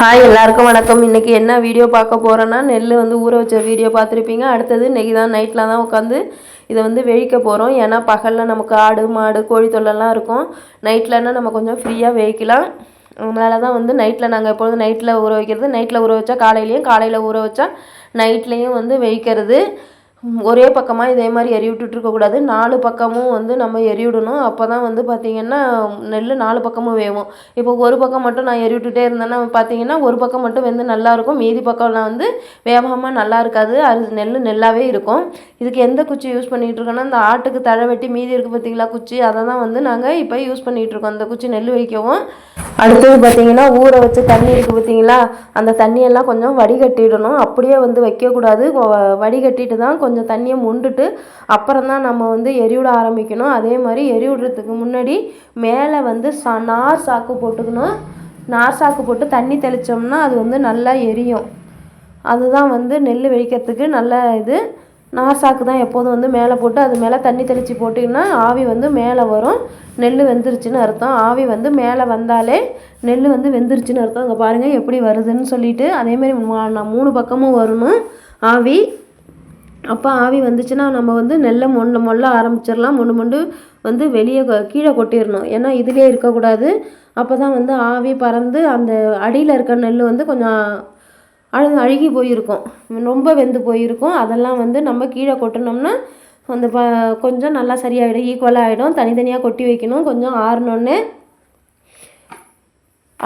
Hi எல்லாருக்கும் வணக்கம். இன்றைக்கி என்ன வீடியோ பார்க்க போகிறோன்னா நெல் வந்து ஊற வச்ச வீடியோ பார்த்துருப்பீங்க. அடுத்தது இன்றைக்கி தான் நைட்டில் தான் உட்காந்து இதை வந்து வெழிக்க போகிறோம் ஏன்னா பகலில் நமக்கு ஆடு மாடு கோழி தொல்லெல்லாம் இருக்கும். நைட்லன்னா நம்ம கொஞ்சம் ஃப்ரீயாக வெயிக்கலாம் அதனால தான் வந்து நைட்டில் நாங்கள் எப்பொழுதும் நைட்டில் ஊற வைக்கிறது? நைட்டில் ஊற வச்சா காலையிலையும் காலையில் ஊற வச்சா நைட்லேயும் வந்து வெயிக்கிறது ஒரே பக்கமாக இதே மாதிரி எரி விட்டுட்ருக்கக்கூடாது நாலு பக்கமும் வந்து நம்ம எரி விடணும். அப்போ தான் வந்து பார்த்திங்கன்னா நெல் நாலு பக்கமும் வேகும் இப்போ ஒரு பக்கம் மட்டும் நான் எரி விட்டுட்டே இருந்தேன்னா பார்த்தீங்கன்னா ஒரு பக்கம் மட்டும் வந்து நல்லாயிருக்கும் மீதி பக்கம்லாம் வந்து வேகமாக நல்லா இருக்காது. அது நெல் நெல்லாகவே இருக்கும். இதுக்கு எந்த குச்சி யூஸ் பண்ணிகிட்டு இருக்கோன்னா இந்த ஆட்டுக்கு தழை வெட்டி மீதி இருக்குது பார்த்திங்களா குச்சி அதை தான் வந்து நாங்கள் இப்போ யூஸ் பண்ணிகிட்ருக்கோம் அந்த குச்சி நெல் வைக்கவும். அடுத்தது பார்த்திங்கன்னா ஊற வச்சு தண்ணி இருக்குது பார்த்திங்களா? அந்த தண்ணியெல்லாம் கொஞ்சம் வடிகட்டிடணும். அப்படியே வந்து வைக்கக்கூடாது. வடிகட்டிட்டு தான் கொஞ்சம் தண்ணியை முண்டுட்டு அப்புறம் தான் நம்ம வந்து எரிவிட ஆரம்பிக்கணும். அதே மாதிரி எரிவிடுறதுக்கு முன்னாடி மேலே வந்து சா நார் சாக்கு போட்டுக்கணும். நார் சாக்கு போட்டு தண்ணி தெளித்தோம்னா அது வந்து நல்லா எரியும். அதுதான் வந்து நெல் வெடிக்கிறதுக்கு நல்ல இது. நார் சாக்கு தான் எப்போதும் வந்து மேலே போட்டு அது மேலே தண்ணி தெளித்து போட்டிங்கன்னா ஆவி வந்து மேலே வரும். நெல் வெந்துருச்சுன்னு அர்த்தம். ஆவி வந்து மேலே வந்தாலே நெல் வந்து வெந்துருச்சுன்னு அர்த்தம். அங்கே பாருங்கள் எப்படி வருதுன்னு சொல்லிட்டு அதேமாதிரி மூணு பக்கமும் வரணும். ஆவி. அப்போ ஆவி வந்துச்சுன்னா நம்ம வந்து நெல்லை மொண்டு மொல்ல ஆரம்பிச்சிடலாம். மொண்டு மொண்டு வந்து வெளியே கீழே கொட்டிடணும். ஏன்னா இதிலே இருக்கக்கூடாது. அப்போ தான் வந்து ஆவி பறந்து அந்த அடியில் இருக்க நெல் வந்து கொஞ்சம் அழு அழுகி போயிருக்கும். ரொம்ப வெந்து போயிருக்கும். அதெல்லாம் வந்து நம்ம கீழே கொட்டினோம்னா அந்த ப கொஞ்சம் நல்லா சரியாயிடும். ஈக்குவலாக ஆகிடும் தனித்தனியாக கொட்டி வைக்கணும். கொஞ்சம் ஆறினோன்னே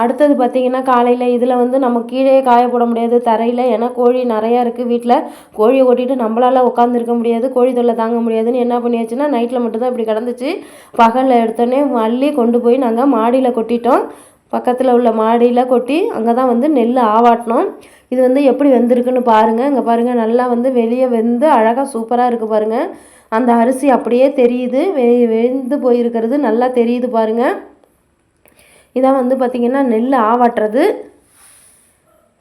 அடுத்தது பார்த்திங்கன்னா காலையில் இதில் வந்து நம்ம கீழே காய போட முடியாது. தரையில் ஏன்னா கோழி நிறையா இருக்குது வீட்டில் கோழியை ஓட்டிட்டு நம்மளால் உட்காந்துருக்க முடியாது. கோழி தொல்லை தாங்க முடியாதுன்னு என்ன பண்ணியாச்சுன்னா நைட்டில் மட்டும்தான் இப்படி கிடந்துச்சு. பகலில் எடுத்தோடனே அள்ளி கொண்டு போய் நாங்கள் மாடியில் கொட்டிட்டோம். பக்கத்தில் உள்ள மாடியில் கொட்டி அங்கே தான் வந்து நெல் ஆவாட்டினோம். இது வந்து எப்படி வெந்திருக்குன்னு பாருங்கள் இங்கே பாருங்கள் நல்லா வந்து வெளியே வெந்து அழகாக சூப்பராக இருக்குது பாருங்கள் அந்த அரிசி அப்படியே தெரியுது. வெ வெந்து போயிருக்கிறது நல்லா தெரியுது பாருங்கள் இதான் வந்து பார்த்திங்கன்னா நெல் ஆவாட்டுறது.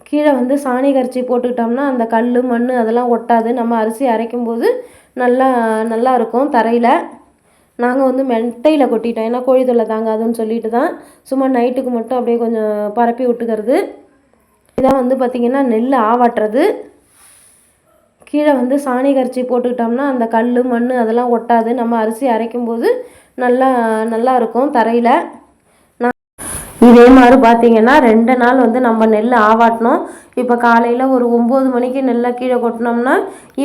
கீழே வந்து சாணி கரைச்சி போட்டுக்கிட்டோம்னா அந்த கல் மண் அதெல்லாம் ஒட்டாது. நம்ம அரிசி அரைக்கும் போது நல்லா நல்லா இருக்கும் தரையில். நாங்கள் வந்து மெட்டையில் கொட்டிட்டோம். ஏன்னா கோழி தொல்லை தாங்காதுன்னு சொல்லிட்டு தான் சும்மா நைட்டுக்கு மட்டும் அப்படியே கொஞ்சம் பரப்பி விட்டுக்கிறது. இதான் வந்து பார்த்திங்கன்னா நெல் ஆவாட்டுறது. கீழே வந்து சாணி கரைச்சி போட்டுக்கிட்டோம்னா அந்த கல் மண் அதெல்லாம் ஒட்டாது. நம்ம அரிசி அரைக்கும்போது நல்லா நல்லா இருக்கும் தரையில். இதே மாதிரி பார்த்தீங்கன்னா ரெண்டு நாள் வந்து நம்ம நெல் ஆவாட்டணும். இப்போ காலையில் ஒரு ஒம்பது மணிக்கு நெல்லை கீழே கொட்டினோம்னா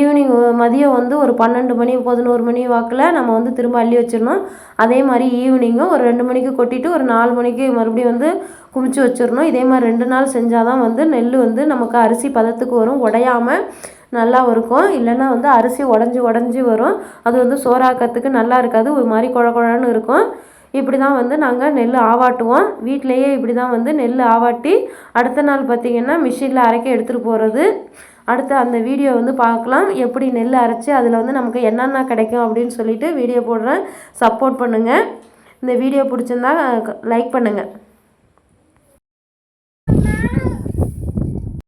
ஈவினிங் மதியம் வந்து ஒரு பன்னெண்டு மணி பதினோரு மணி வாக்கில் நம்ம வந்து திரும்ப அள்ளி வச்சிடணும். அதே மாதிரி ஈவினிங்கும் ஒரு ரெண்டு மணிக்கு கொட்டிட்டு ஒரு நாலு மணிக்கு மறுபடியும் வந்து குமிச்சு வச்சிடணும். இதே மாதிரி ரெண்டு நாள் செஞ்சால் தான் வந்து நெல் வந்து நமக்கு அரிசி பதத்துக்கு வரும் உடையாமல் நல்லா இருக்கும். இல்லைன்னா வந்து அரிசி உடஞ்சி உடஞ்சி வரும். அது வந்து சோறாக்கிறதுக்கு நல்லா இருக்காது. ஒரு மாதிரி குழ குழன்னு இருக்கும். இப்படி தான் வந்து நாங்கள் நெல் ஆவாட்டுவோம். வீட்டிலையே இப்படி தான் வந்து நெல் ஆவாட்டி அடுத்த நாள் பார்த்திங்கன்னா மிஷினில் அரைக்க எடுத்துகிட்டு போகிறது அடுத்து அந்த வீடியோ வந்து பார்க்கலாம். எப்படி நெல் அரைச்சி அதில் வந்து நமக்கு என்னென்ன கிடைக்கும் அப்படின்னு சொல்லிட்டு வீடியோ போடுறேன். சப்போர்ட் பண்ணுங்கள் இந்த வீடியோ பிடிச்சிருந்தா லைக் பண்ணுங்கள்